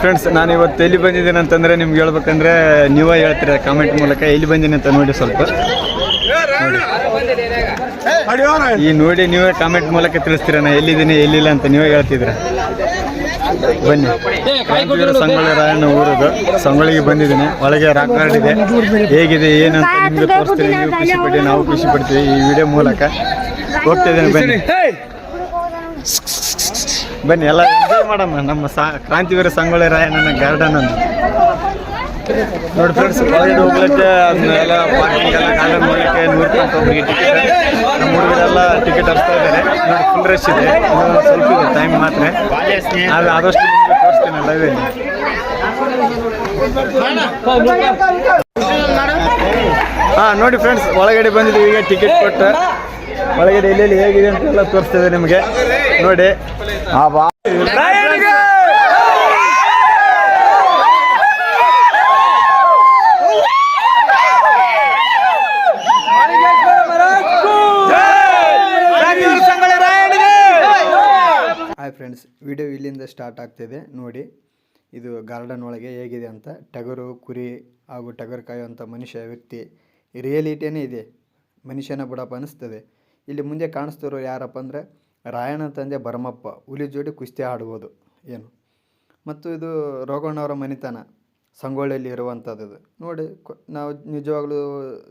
Friends ನಾನು ಇವತ್ತು ಎಲ್ಲಿ ಬಂದಿದ್ದೀನಿ ಅಂತಂದರೆ ನಿಮ್ಗೆ ಹೇಳ್ಬೇಕಂದ್ರೆ ನೀವೇ ಹೇಳ್ತೀರ ಕಾಮೆಂಟ್ ಮೂಲಕ. ಎಲ್ಲಿ ಬಂದೀನಿ ಅಂತ ನೋಡಿ ಸ್ವಲ್ಪ. ಈ ನೋಡಿ ನೀವೇ ಕಾಮೆಂಟ್ ಮೂಲಕ ತಿಳಿಸ್ತೀರ ನಾ ಎಲ್ಲಿದ್ದೀನಿ, ಎಲ್ಲಿಲ್ಲ ಅಂತ ನೀವೇ ಹೇಳ್ತಿದ್ರ ಬನ್ನಿ. ಕ್ರಾಂತಿವೀರ ಸಂಗೊಳ್ಳಿ ರಾಯಣ್ಣ ಊರದು. ಸಂಗೊಳ್ಳಿಗೆ ಬಂದಿದ್ದೀನಿ. ಒಳಗೆ ರಾಕ್ ಕಾರ್ಡ್ ಇದೆ. ಹೇಗಿದೆ ಏನಂತ ನಿಮಗೆ ತೋರಿಸ್ತೀನಿ. ನೀವು ಖುಷಿ ಪಡಿ, ನಾವು ಖುಷಿ ಪಡ್ತೀವಿ ಈ ವಿಡಿಯೋ ಮೂಲಕ. ಹೋಗ್ತಿದ್ದೀನಿ ಬನ್ನಿ. ಬನ್ನಿ ಎಲ್ಲ ಎಂಜಾಯ್ ಮಾಡೋಣ. ನಮ್ಮ ಸಾ, ಕ್ರಾಂತಿವೀರ ಸಂಗೊಳ್ಳಿ ರಾಯಣ್ಣನ ಗಾರ್ಡನ್ ಅನ್ನು ನೋಡಿ ಫ್ರೆಂಡ್ಸ್ ಒಳಗಡೆ ಹೋಗ್ಲಿಕ್ಕೆ ಅದನ್ನೆಲ್ಲ ಪಾರ್ಕಿಂಗ್ ಎಲ್ಲ ಗಾರ್ಡನ್ ನೋಡಲಿಕ್ಕೆ ಅಂತ ಒಬ್ಬರಿಗೆ ಟಿಕೆಟ್ ನಮ್ಮ ಹುಡುಗರೆಲ್ಲ ಟಿಕೆಟ್ ಹರಿಸ್ತಾ ಇದ್ದಾರೆ. ನೋಡಿ ಫುಲ್ ರಶ್ ಇದೆ. ಸ್ವಲ್ಪ ಇದೆ ಟೈಮ್ ಮಾತ್ರ. ಆದರೆ ಆದಷ್ಟು ನಿಮಗೆ ತೋರಿಸ್ತೀನಿ ಲೈವಲ್ಲಿ ಹಾಂ, ನೋಡಿ ಫ್ರೆಂಡ್ಸ್ ಒಳಗಡೆ ಬಂದಿದ್ದೀವಿ, ಈಗ ಟಿಕೆಟ್ ಕೊಟ್ಟು. ಒಳಗಡೆ ಎಲ್ಲೆಲ್ಲಿ ಹೇಗಿದೆ ಅಂತೆಲ್ಲ ತೋರಿಸ್ತೇವೆ ನಿಮಗೆ. ನೋಡಿ. ಆ ಬಾ. ಹಾಯ್ ಫ್ರೆಂಡ್ಸ್ ವಿಡಿಯೋ ಇಲ್ಲಿಂದ ಸ್ಟಾರ್ಟ್ ಆಗ್ತಿದೆ. ನೋಡಿ ಇದು ಗಾರ್ಡನ್ ಒಳಗೆ ಹೇಗಿದೆ ಅಂತ. ಟಗರು ಕುರಿ ಹಾಗೂ ಟಗರು ಕಾಯುವಂಥ ಮನುಷ್ಯ ವ್ಯಕ್ತಿ ರಿಯಲಿಟಿಯೇ ಇದೆ. ಮನುಷ್ಯನ ಬಿಡಪ್ಪ ಅನ್ನಿಸ್ತದೆ ಇಲ್ಲಿ ಮುಂದೆ ಕಾಣಿಸ್ತಿರೋ ಯಾರಪ್ಪ ಅಂದರೆ ರಾಯಣ ತಂದೆ ಭರಮಪ್ಪ ಹುಲಿ ಜೋಡಿ ಕುಸ್ತಿ ಆಡ್ಬೋದು ಏನು? ಮತ್ತು ಇದು ರೋಗಣ್ಣವರ ಮನೆತನ, ಸಂಗೊಳ್ಳಿಯಲ್ಲಿ ಇರುವಂಥದ್ದು ಇದು. ನೋಡಿ ನಾವು ನಿಜವಾಗ್ಲೂ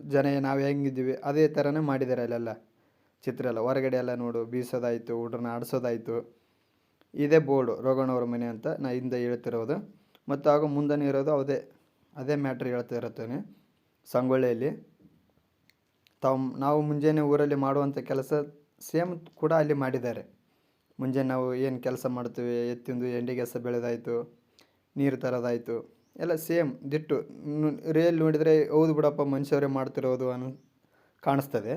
ಜನ, ನಾವು ಹೆಂಗಿದ್ದೀವಿ, ಅದೇ ಥರನೇ ಮಾಡಿದ್ದಾರೆ ಅಲ್ಲೆಲ್ಲ. ಚಿತ್ರ ಎಲ್ಲ, ಹೊರಗಡೆ ಎಲ್ಲ ನೋಡು, ಬೀಸೋದಾಯಿತು ಹುಡ್ರನ್ನ ಆಡಿಸೋದಾಯಿತು. ಇದೇ ಬೋರ್ಡು, ರೋಗಣ್ಣವ್ರ ಮನೆ ಅಂತ ನಾ ಹಿಂದೆ ಹೇಳ್ತಿರೋದು. ಮತ್ತು ಆಗ ಮುಂದೆ ಇರೋದು ಅದೇ ಅದೇ ಮ್ಯಾಟ್ರ್ ಹೇಳ್ತಾ ಇರುತ್ತೇನೆ, ಸಂಗೊಳ್ಳಿಯಲ್ಲಿ. ತಾವು, ನಾವು ಮುಂಜಾನೆ ಊರಲ್ಲಿ ಮಾಡುವಂಥ ಕೆಲಸ ಸೇಮ್ ಕೂಡ ಅಲ್ಲಿ ಮಾಡಿದ್ದಾರೆ. ಮುಂಜೆ ನಾವು ಏನು ಕೆಲಸ ಮಾಡ್ತೀವಿ, ಎತ್ತಿಂದು ಎಂಡಿಗೆಸ ಬೆಳೆದಾಯಿತು, ನೀರು ತರೋದಾಯಿತು, ಎಲ್ಲ ಸೇಮ್ ದಿಟ್ಟು. ರಿಯಲ್ ನೋಡಿದರೆ ಹೌದು ಬಿಡಪ್ಪ ಮನುಷ್ಯವರೇ ಮಾಡ್ತಿರೋದು ಅನ್, ಕಾಣಿಸ್ತದೆ.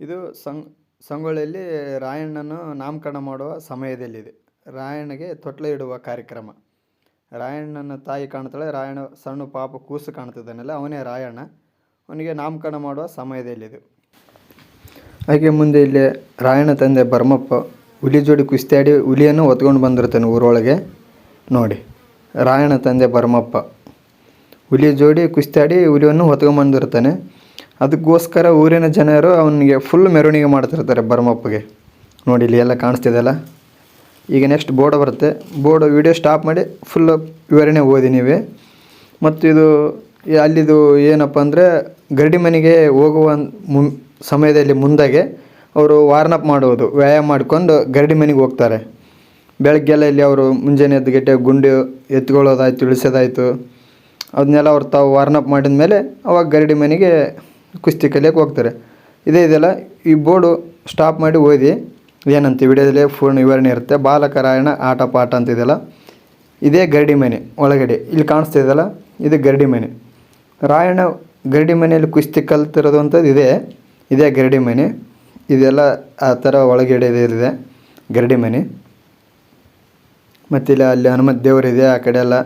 ಇದು ಸಂಗ್ ಸಂಗೊಳ್ಳಿಯಲ್ಲಿ ರಾಯಣ್ಣನ ನಾಮಕರಣ ಮಾಡುವ ಸಮಯದಲ್ಲಿದೆ. ರಾಯಣ್ಣಗೆ ತೊಟ್ಲ ಇಡುವ ಕಾರ್ಯಕ್ರಮ. ರಾಯಣ್ಣನ ತಾಯಿ ಕಾಣ್ತಾಳೆ, ರಾಯಣ್ಣ ಸಣ್ಣ ಪಾಪ ಕೂಸು ಕಾಣ್ತಿದ್ದಾನಲ್ಲ, ಅವನೇ ರಾಯಣ್ಣ. ಅವನಿಗೆ ನಾಮಕರಣ ಮಾಡುವ ಸಮಯದಲ್ಲಿದೆ. ಹಾಗೆ ಮುಂದೆ ಇಲ್ಲಿ ರಾಯಣ್ಣ ತಂದೆ ಬರ್ಮಪ್ಪ ಹುಲಿ ಜೋಡಿ ಕುಸ್ತಿಯಾಡಿ ಹುಲಿಯನ್ನು ಹೊತ್ಕೊಂಡು ಬಂದಿರ್ತಾನೆ ಊರೊಳಗೆ. ನೋಡಿ ರಾಯಣ್ಣ ತಂದೆ ಬರ್ಮಪ್ಪ ಹುಲಿ ಜೋಡಿ ಕುಸ್ತಿಯಾಡಿ ಹುಲಿಯನ್ನು ಹುಲಿಯನ್ನು ಹೊತ್ಕೊಂಡ್ಬಂದಿರ್ತಾನೆ ಅದಕ್ಕೋಸ್ಕರ ಊರಿನ ಜನರು ಅವನಿಗೆ ಫುಲ್ ಮೆರವಣಿಗೆ ಮಾಡ್ತಿರ್ತಾರೆ ಬರ್ಮಪ್ಪಗೆ. ನೋಡಿ, ಇಲ್ಲಿ ಎಲ್ಲ ಕಾಣಿಸ್ತಿದೆಯಲ್ಲ? ಈಗ ನೆಕ್ಸ್ಟ್ ಬೋರ್ಡ್ ಬರುತ್ತೆ. ಬೋರ್ಡ್ ವಿಡಿಯೋ ಸ್ಟಾಪ್ ಮಾಡಿ ಫುಲ್ ವಿವರಣೆ ಓದಿ ನೀವೇ. ಮತ್ತು ಇದು ಅಲ್ಲಿದು ಏನಪ್ಪ ಅಂದರೆ ಗರಡಿ ಮನೆಗೆ ಹೋಗುವ ಸಮಯದಲ್ಲಿ ಮುಂದಾಗೆ ಅವರು ವಾರ್ನಪ್ ಮಾಡುವುದು, ವ್ಯಾಯಾಮ ಮಾಡ್ಕೊಂಡು ಗರಡಿ ಮನೆಗೆ ಹೋಗ್ತಾರೆ. ಬೆಳಗ್ಗೆಲ್ಲ ಇಲ್ಲಿ ಅವರು ಮುಂಜಾನೆ ಎದ್ದು ಗಟ್ಟೆ ಗುಂಡು ಎತ್ಕೊಳ್ಳೋದಾಯ್ತು, ಇಳಿಸೋದಾಯ್ತು. ಅದನ್ನೆಲ್ಲ ಅವ್ರು ತಾವು ವಾರ್ನಪ್ ಮಾಡಿದ ಮೇಲೆ ಅವಾಗ ಗರಡಿ ಮನೆಗೆ ಕುಸ್ತಿ ಕಲಿಯೋಕೆ ಹೋಗ್ತಾರೆ. ಇದೇ ಇದೆಲ್ಲ ಈ ಬೋರ್ಡು ಸ್ಟಾಪ್ ಮಾಡಿ ಓದಿ ಏನಂತ ವಿಡಿಯೋದಲ್ಲಿ ಪೂರ್ಣ ವಿವರಣೆ ಇರುತ್ತೆ. ಬಾಲಕರಾಯಣ ಆಟ ಪಾಠ ಅಂತಿದೆಯಲ್ಲ ಇದೇ ಗರಡಿ ಮನೆ ಒಳಗಡೆ, ಇಲ್ಲಿ ಕಾಣಿಸ್ತಾ ಇದೆಯಲ್ಲ, ಇದು ಗರಡಿ ಮನೆ. ರಾಯಣ ಗರಡಿ ಮನೆಯಲ್ಲಿ ಕುಸ್ತಿ ಕಲ್ತಿರೋದು ಅಂಥದ್ದು ಇದೆ. ಇದೇ ಗರಡಿ ಮನೆ. ಇದೆಲ್ಲ ಆ ಥರ ಒಳಗಡೆ ಇದೆ ಗರಡಿ ಮನೆ. ಮತ್ತಿಲ್ಲ ಅಲ್ಲಿ ಹನುಮತ್ ದೇವರಿದೆ ಆ ಕಡೆ ಎಲ್ಲ.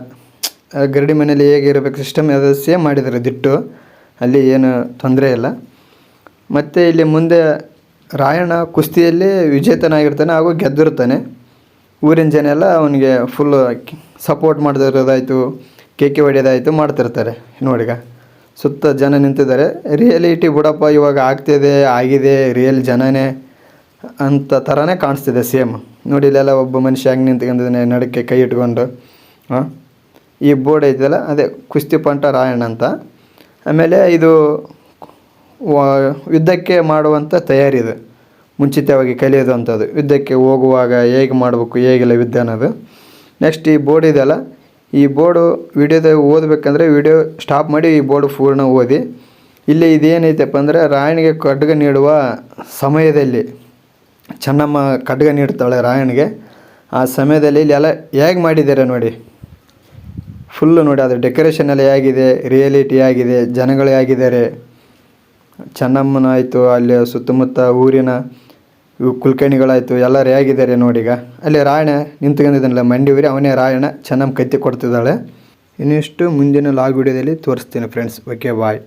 ಗರಡಿ ಮನೆಯಲ್ಲಿ ಹೇಗೆ ಇರಬೇಕು ಸಿಸ್ಟಮ್ ಅದು ಸೇಮ್ ಮಾಡಿದ್ದಾರೆ ದಿಟ್ಟು. ಅಲ್ಲಿ ಏನು ತೊಂದರೆ ಇಲ್ಲ. ಮತ್ತು ಇಲ್ಲಿ ಮುಂದೆ ರಾಯಣ್ಣ ಕುಸ್ತಿಯಲ್ಲಿ ವಿಜೇತನಾಗಿರ್ತಾನೆ ಹಾಗೂ ಗೆದ್ದಿರ್ತಾನೆ. ಊರಿನ ಜನ ಎಲ್ಲ ಅವನಿಗೆ ಫುಲ್ಲು ಸಪೋರ್ಟ್ ಮಾಡಿದಿರೋದಾಯಿತು ಕೇಕೆ ಹೊಡೆಯೋದಾಯಿತು ಮಾಡ್ತಿರ್ತಾರೆ. ನೋಡಿಗ. ಸುತ್ತ ಜನ ನಿಂತಿದ್ದಾರೆ. ರಿಯಾಲಿಟಿ ಬಿಡಪ್ಪ, ಇವಾಗ ಆಗ್ತಿದೆ, ಆಗಿದೆ, ರಿಯಲ್ ಜನನೇ ಅಂತ ಥರನೇ ಕಾಣಿಸ್ತಿದೆ ಸೇಮ್. ನೋಡಿ, ಇಲ್ಲೆಲ್ಲ ಒಬ್ಬ ಮನುಷ್ಯ ಹೆಂಗೆ ನಿಂತ್ಕೊಂಡಿದ್ದಾನೆ, ನಡಕ್ಕೆ ಕೈ ಇಟ್ಕೊಂಡು. ಈ ಬೋರ್ಡ್ ಐತಲ್ಲ, ಅದೇ ಕುಸ್ತಿ ಪಂಟ ರಾಯಣ್ಣ ಅಂತ. ಆಮೇಲೆ ಇದು ಯುದ್ಧಕ್ಕೆ ಮಾಡುವಂಥ ತಯಾರಿ ಇದು. ಮುಂಚಿತವಾಗಿ ಕಲಿಯೋದು ಅಂಥದ್ದು. ಯುದ್ಧಕ್ಕೆ ಹೋಗುವಾಗ ಹೇಗೆ ಮಾಡಬೇಕು, ಹೇಗೆಲ್ಲ ಯುದ್ಧ ಅನ್ನೋದು. ನೆಕ್ಸ್ಟ್ ಈ ಬೋರ್ಡ್ ಇದೆಯಲ್ಲ ಈ ಬೋರ್ಡು ವಿಡಿಯೋದ ಓದಬೇಕಂದ್ರೆ ವಿಡಿಯೋ ಸ್ಟಾಪ್ ಮಾಡಿ ಈ ಬೋರ್ಡ್ ಪೂರ್ಣ ಓದಿ. ಇಲ್ಲಿ ಇದೇನೈತಪ್ಪ ಅಂದರೆ ರಾಯಣಿಗೆ ಖಡ್ಗ ನೀಡುವ ಸಮಯದಲ್ಲಿ, ಚೆನ್ನಮ್ಮ ಖಡ್ಗ ನೀಡ್ತಾಳೆ ರಾಯಣಿಗೆ ಆ ಸಮಯದಲ್ಲಿ ಇಲ್ಲಿ ಎಲ್ಲ ಹೇಗೆ ಮಾಡಿದ್ದಾರೆ ನೋಡಿ. ಫುಲ್ಲು ನೋಡಿ, ಅದು ಡೆಕೋರೇಷನ್ ಎಲ್ಲ ಹೇಗಿದೆ ರಿಯಾಲಿಟಿ ಆಗಿದೆ ಜನಗಳು ಹೇಗಿದ್ದಾರೆ. ಚೆನ್ನಮ್ಮನಾಯಿತು ಅಲ್ಲಿ ಸುತ್ತಮುತ್ತ ಊರಿನ ಇವು ಕುಲಕರ್ಣಿಗಳಾಯಿತು ಎಲ್ಲರೂ ಹೇಗಿದ್ದಾರೆ ನೋಡೀಗ ಅಲ್ಲಿ ರಾಯಣ ನಿಂತ್ಕೊಂಡಿದ್ದಾನಲ್ಲ, ಮಂಡಿ ಊರಿ ಅವನೇ ರಾಯಣ ಚೆನ್ನಮ್ಮ ಕತ್ತಿ ಕೊಡ್ತಿದ್ದಾಳೆ. ಇನ್ನಿಷ್ಟು ಮುಂದಿನ ಲಾಗ್ ವಿಡಿಯೋದಲ್ಲಿ ತೋರಿಸ್ತೀನಿ ಫ್ರೆಂಡ್ಸ್ ಓಕೆ ಬಾಯ್